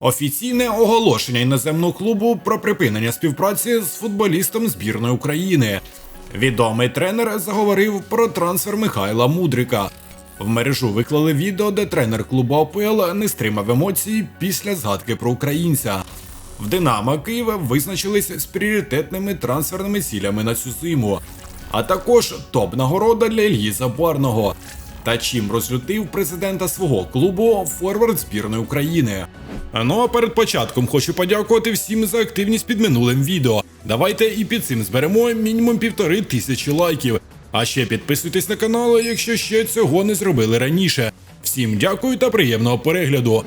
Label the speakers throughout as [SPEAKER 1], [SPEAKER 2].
[SPEAKER 1] Офіційне оголошення іноземного клубу про припинення співпраці з футболістом збірної України. Відомий тренер заговорив про трансфер Михайла Мудрика. В мережу виклали відео, де тренер клубу АПЛ не стримав емоцій після згадки про українця. В Динамо Києва визначились з пріоритетними трансферними цілями на цю зиму, а також топ-нагорода для Ільї Забарного. Та чим розлютив президента свого клубу форвард збірної України. Ну а перед початком хочу подякувати всім за активність під минулим відео. Давайте і під цим зберемо мінімум півтори тисячі лайків. А ще підписуйтесь на канал, якщо ще цього не зробили раніше. Всім дякую та приємного перегляду.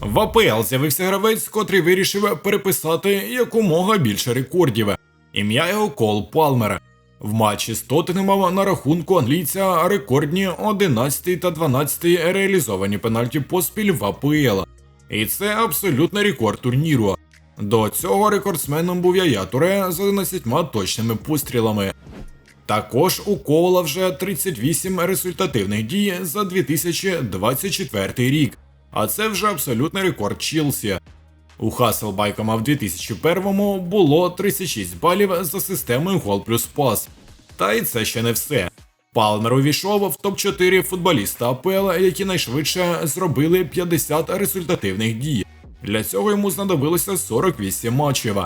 [SPEAKER 1] В АПЛ з'явився гравець, котрий вирішив переписати якомога більше рекордів. Ім'я його Кол Палмер. В матчі з Тоттенхемом на рахунку англійця рекордні 11 та 12 реалізовані пенальті поспіль в АПЛ. І це абсолютний рекорд турніру. До цього рекордсменом був Яя Туре з 11 точними пострілами. Також у Кола вже 38 результативних дій за 2024 рік, а це вже абсолютний рекорд Челсі. У Хаселбайкома в 2001-му було 36 балів за системою гол плюс пас. Та й це ще не все. Палмер увійшов в топ-4 футболіста АПЛ, які найшвидше зробили 50 результативних дій. Для цього йому знадобилося 48 матчів.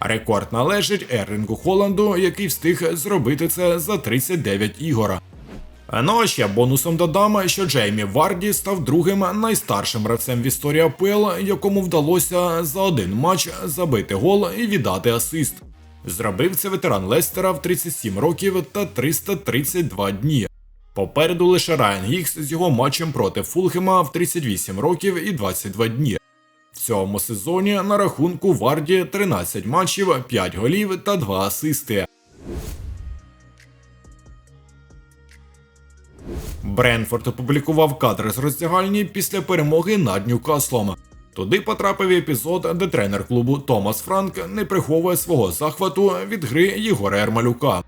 [SPEAKER 1] Рекорд належить Ерлінгу Холланду, який встиг зробити це за 39 ігор. Ну а ще бонусом додам, що Джеймі Варді став другим найстаршим гравцем в історії АПЛ, якому вдалося за один матч забити гол і віддати асист. Зробив це ветеран Лестера в 37 років та 332 дні. Попереду лише Райан Гікс з його матчем проти Фулхема в 38 років і 22 дні. В цьому сезоні на рахунку Варді 13 матчів, 5 голів та 2 асисти. Бренфорд опублікував кадри з роздягальні після перемоги над Ньюкаслом. Туди потрапив епізод, де тренер клубу Томас Франк не приховує свого захвату від гри Єгора Ермалюка.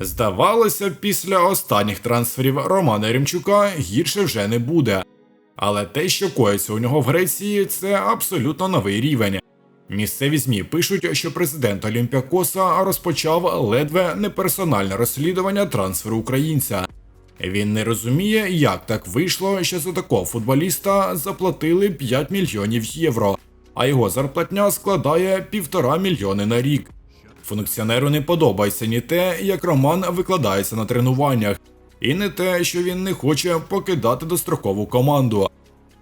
[SPEAKER 1] Здавалося, після останніх трансферів Романа Ремчука гірше вже не буде. Але те, що коїться у нього в Греції, це абсолютно новий рівень. Місцеві ЗМІ пишуть, що президент Олімпіакоса розпочав ледве неперсональне розслідування трансферу українця. Він не розуміє, як так вийшло, що за такого футболіста заплатили 5 мільйонів євро, а його зарплатня складає півтора мільйони на рік. Функціонеру не подобається ні те, як Роман викладається на тренуваннях, і не те, що він не хоче покидати дострокову команду.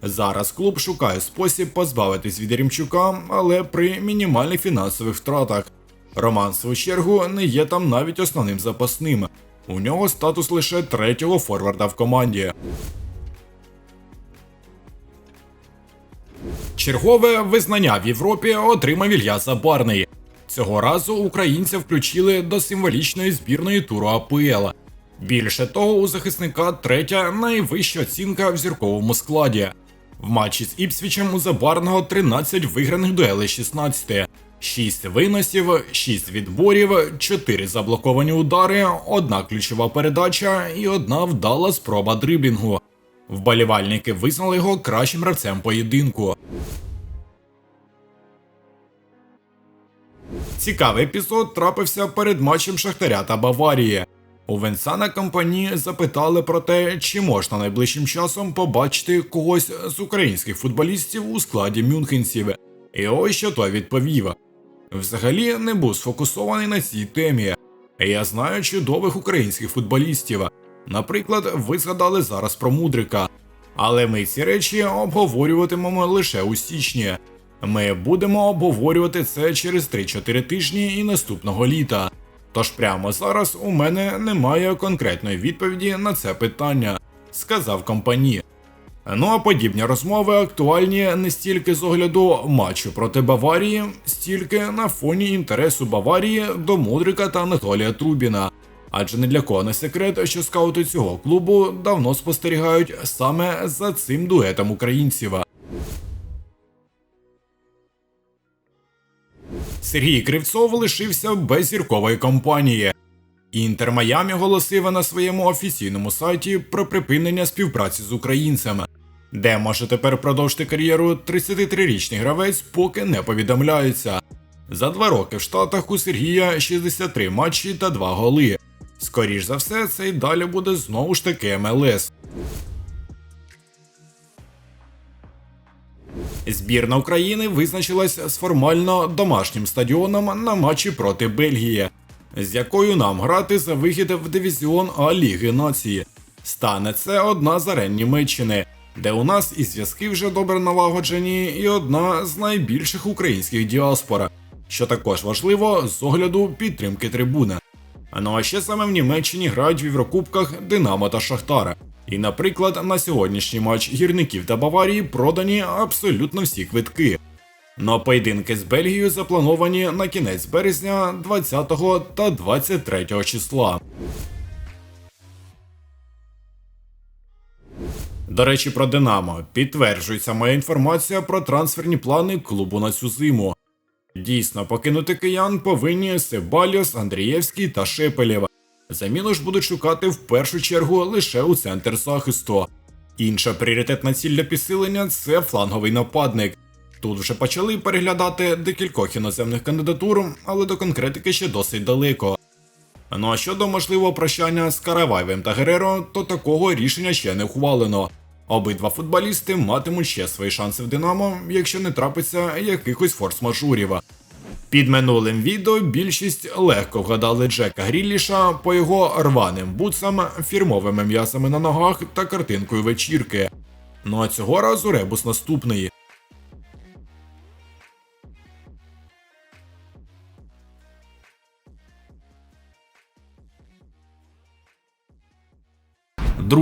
[SPEAKER 1] Зараз клуб шукає спосіб позбавитись від Рімчука, але при мінімальних фінансових втратах. Роман, в свою чергу, не є там навіть основним запасним. У нього статус лише третього форварда в команді. Чергове визнання в Європі отримав Ілья Забарний. Цього разу українця включили до символічної збірної туру АПЛ. Більше того, у захисника третя найвища оцінка в зірковому складі. В матчі з Іпсвічем у Забарного 13 виграних дуелей 16, 6 виносів, 6 відборів, 4 заблоковані удари, одна ключова передача і одна вдала спроба дриблінгу. Вболівальники визнали його кращим гравцем поєдинку. Цікавий епізод трапився перед матчем Шахтаря та Баварії. У Венсана компанії запитали про те, чи можна найближчим часом побачити когось з українських футболістів у складі мюнхенців. І ось що той відповів: взагалі не був сфокусований на цій темі. Я знаю чудових українських футболістів. Наприклад, ви згадали зараз про Мудрика. Але ми ці речі обговорюватимемо лише у січні. Ми будемо обговорювати це через 3-4 тижні і наступного літа. Тож прямо зараз у мене немає конкретної відповіді на це питання, сказав компанії. Ну а подібні розмови актуальні не стільки з огляду матчу проти Баварії, стільки на фоні інтересу Баварії до Мудрика та Анатолія Трубіна. Адже не для кого не секрет, що скаути цього клубу давно спостерігають саме за цим дуетом українців. Сергій Кривцов лишився без зіркової компанії. Інтер Майамі оголосив на своєму офіційному сайті про припинення співпраці з українцями, де може тепер продовжити кар'єру 33-річний гравець, поки не повідомляється. За два роки в Штатах у Сергія 63 матчі та 2 голи. Скоріш за все, це й далі буде знову ж таки МЛС. Збірна України визначилась з формально домашнім стадіоном на матчі проти Бельгії, з якою нам грати за вихід в дивізіон А Ліги Нації. Стане це одна з арен Німеччини, де у нас і зв'язки вже добре налагоджені, і одна з найбільших українських діаспор, що також важливо з огляду підтримки трибуни. Ну а ще саме в Німеччині грають в Єврокубках Динамо та Шахтара. І, наприклад, на сьогоднішній матч гірників та Баварії продані абсолютно всі квитки. Но поєдинки з Бельгією заплановані на кінець березня 20 та 23 числа. До речі, про Динамо підтверджується моя інформація про трансферні плани клубу на цю зиму. Дійсно, покинути киян повинні Себальос, Андрієвський та Шепелєв. Заміну ж будуть шукати в першу чергу лише у центр захисту. Інша пріоритетна ціль для підсилення це фланговий нападник. Тут вже почали переглядати декількох іноземних кандидатур, але до конкретики ще досить далеко. Ну а щодо можливого прощання з Караваєвим та Гереро, то такого рішення ще не ухвалено. Обидва футболісти матимуть ще свої шанси в Динамо, якщо не трапиться якихось форс-мажурів. Під минулим відео більшість легко вгадали Джека Гріліша по його рваним бутсам, фірмовими м'ясами на ногах та картинкою вечірки. Ну а цього разу ребус наступний.